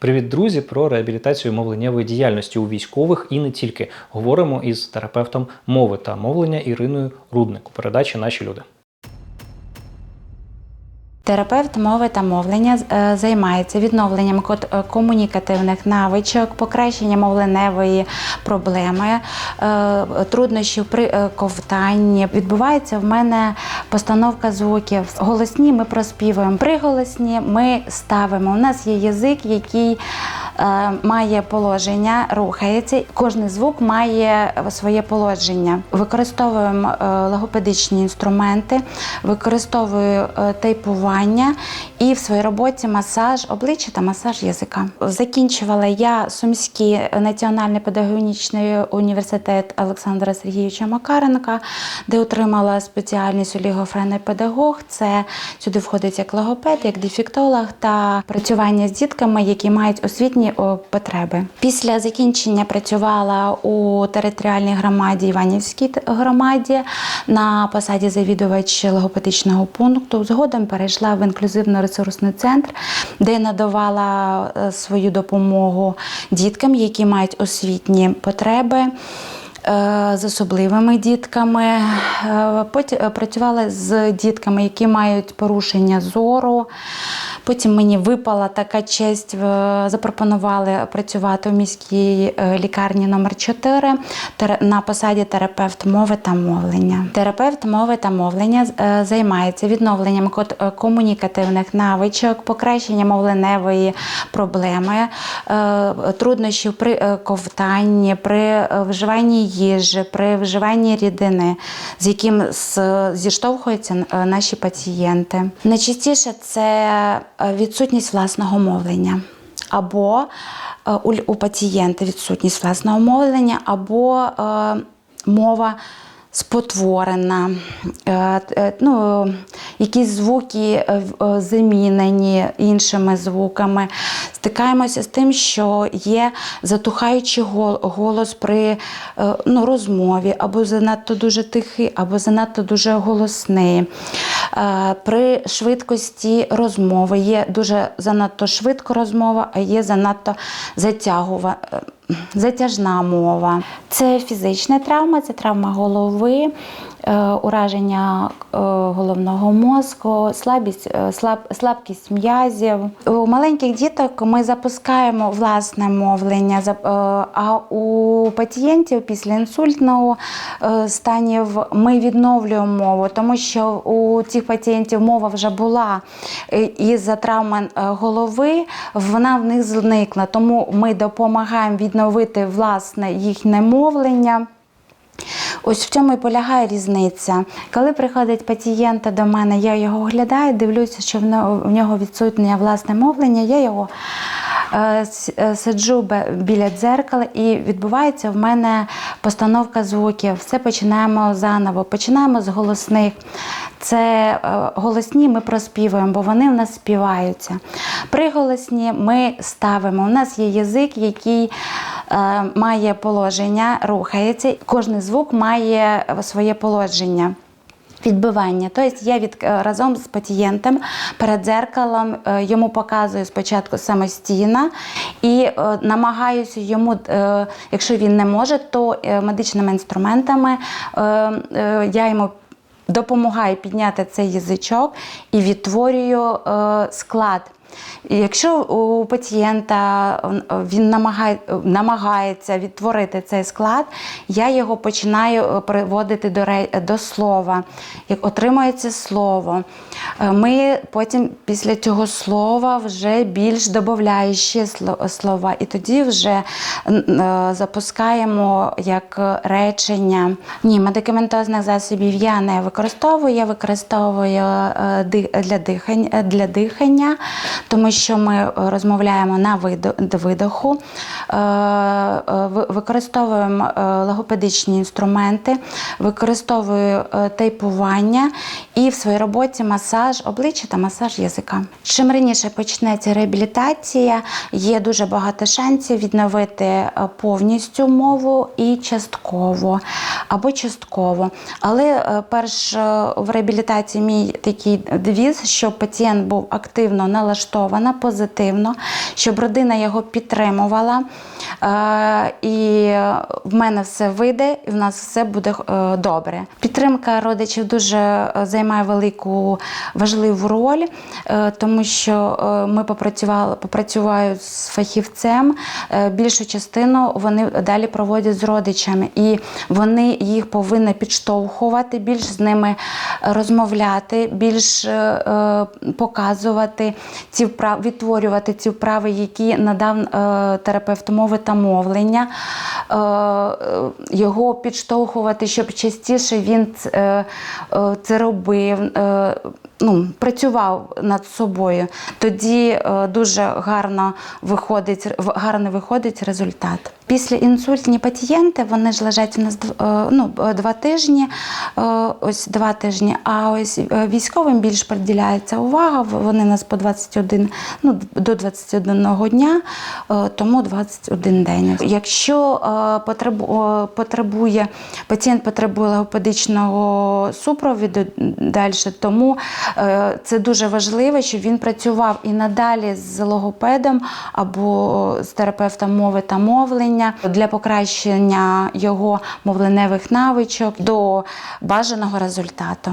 Привіт, друзі! Про реабілітацію мовленнєвої діяльності у військових і не тільки говоримо із терапевтом мови та мовлення Іриною Рудник у передачі Наші люди. Терапевт мови та мовлення е, займається відновленням е, комунікативних навичок, покращенням мовленевої проблеми, е, труднощів при ковтанні. Відбувається в мене постановка звуків. Голосні ми проспівуємо. Приголосні ми ставимо. У нас є язик, який має положення, рухається. Кожний звук має своє положення. Використовуємо е, логопедичні інструменти, використовую е, тейпування і в своїй роботі масаж обличчя та масаж язика. Закінчувала я Сумський національний педагогічний університет Олександра Сергійовича Макаренка, де отримала спеціальність олігофренний педагог. Це сюди входить як логопед, як дефектолог та працювання з дітками, які мають освітні потреби. Після закінчення працювала у територіальній громаді Іванівській громаді на посаді завідувач логопедичного пункту. Згодом перейшла в інклюзивно-ресурсний центр, де надавала е, свою допомогу діткам, які мають освітні потреби. Е, З особливими дітками Е, потім працювала з дітками, які мають порушення зору. Потім мені випала така честь, запропонували працювати у міській е, лікарні номер 4 на посаді терапевт мови та мовлення. Терапевт мови та мовлення е, займається відновленням е, комунікативних навичок, покращенням мовленевої проблеми, е, труднощів при е, ковтанні, при е, вживанні їжі, при вживанні рідини, з яким зіштовхуються е, наші пацієнти. Найчастіше це е, відсутність власного мовлення. Або е, у, пацієнта відсутність власного мовлення, або мова спотворена, е, е, ну, якісь звуки е, замінені іншими звуками. Стикаємося з тим, що є затухаючий голос при ну, розмові, або занадто дуже тихий, або занадто дуже голосний. При швидкості розмови є дуже занадто швидко розмова, а є занадто затягува. Затяжна мова. Це фізична травма, це травма голови, е, ураження е, головного мозку, слабість, е, слаб, слабкість м'язів. У маленьких діток ми запускаємо власне мовлення, а у пацієнтів після інсультного станів ми відновлюємо мову, тому що у цих пацієнтів мова вже була із-за травми голови, вона в них зникла. Тому ми допомагаємо відновити власне їхнє мовлення. Ось в цьому і полягає різниця. Коли приходить пацієнт до мене, я його оглядаю, дивлюся, що в нього- відсутнє власне мовлення, я його е, е, сиджу біля дзеркала і відбувається в мене постановка звуків. Все починаємо заново. Починаємо з голосних. Це е, голосні ми проспівуємо, бо вони в нас співаються. Приголосні ми ставимо. У нас є язик, який е, має положення, рухається. Кожний звук має своє положення. Відбивання, тобто я від е, разом з пацієнтом перед дзеркалом йому показую спочатку самостійно і намагаюся йому, якщо він не може, то медичними інструментами я йому допомагаю підняти цей язичок і відтворюю е, склад. Якщо у пацієнта він намагає, намагається відтворити цей склад, я його починаю е, приводити до, до слова, як отримується слово. Е, Ми потім після цього слова вже більш ще слова, і тоді вже е, запускаємо як речення. Ні, медикаментозних засобів я не використовую, я використовую для дихання, для дихання тому що ми е, розмовляємо на видо- видоху, е, е, ви- використовуємо логопедичні інструменти, використовую тейпування і в своїй роботі масаж обличчя та масаж язика. Чим раніше почнеться реабілітація, є дуже багато шансів відновити повністю мову і частково або частково. Але е, перш е, в реабілітації мій такий девіз, щоб пацієнт був активно налаштована, позитивно, щоб родина його підтримувала. Е, І в мене все вийде, і в нас все буде добре. Підтримка родичів дуже займає велику важливу роль, тому що ми попрацювали попрацюваю з фахівцем. Більшу частину вони далі проводять з родичами, і вони їх повинні підштовхувати, більш з ними розмовляти, більш е, е, показувати ці вправи, відтворювати ці вправи, які надав е, терапевт мови та мовлення, його підштовхувати, щоб частіше він це робив. Ну, працював над собою, тоді дуже гарно виходить, гарно виходить результат. Після інсультні пацієнти вони ж лежать у нас е, ну, е, два тижні, е, ось два тижні. А ось військовим більш приділяється увага. Вони нас по 21, ну, до 21 дня, тому 21 день. Якщо потребу- потребує пацієнт потребує логопедичного супровіду далі, тому це дуже важливо, щоб він працював і надалі з логопедом або з терапевтом мови та мовлення для покращення його мовленевих навичок до бажаного результату.